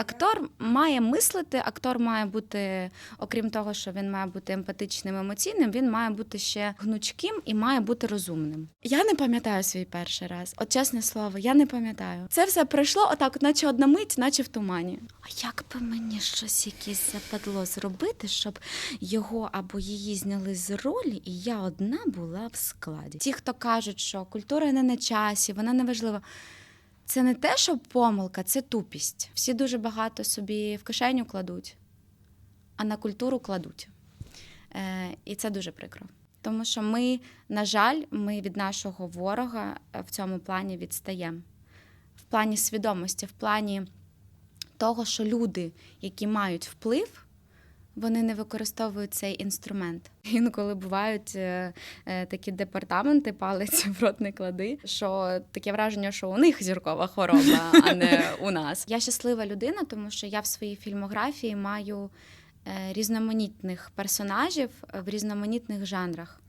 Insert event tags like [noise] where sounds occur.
Актор має мислити, актор має бути, окрім того, що він має бути емпатичним, емоційним, він має бути ще гнучким і має бути розумним. Я не пам'ятаю свій перший раз. От чесне слово, я не пам'ятаю. Це все пройшло отак, наче одна мить, наче в тумані. А як би мені щось якесь западло зробити, щоб його або її зняли з ролі, і я одна була в складі. Ті, хто кажуть, що культура не на часі, вона не важлива. Це не те, що помилка, це тупість. Всі дуже багато собі в кишеню кладуть, а на культуру кладуть. Е, і це дуже прикро. Тому що ми, на жаль, ми від нашого ворога е, в цьому плані відстаємо. В плані свідомості, в плані того, що люди, які мають вплив, вони не використовують цей інструмент. [laughs] Інколи бувають е, е, такі департаменти, палець [laughs] в рот не клади, що таке враження, що у них зіркова хвороба, а не у нас. Я щаслива людина, тому що я в своїй фільмографії маю е, різноманітних персонажів в різноманітних жанрах.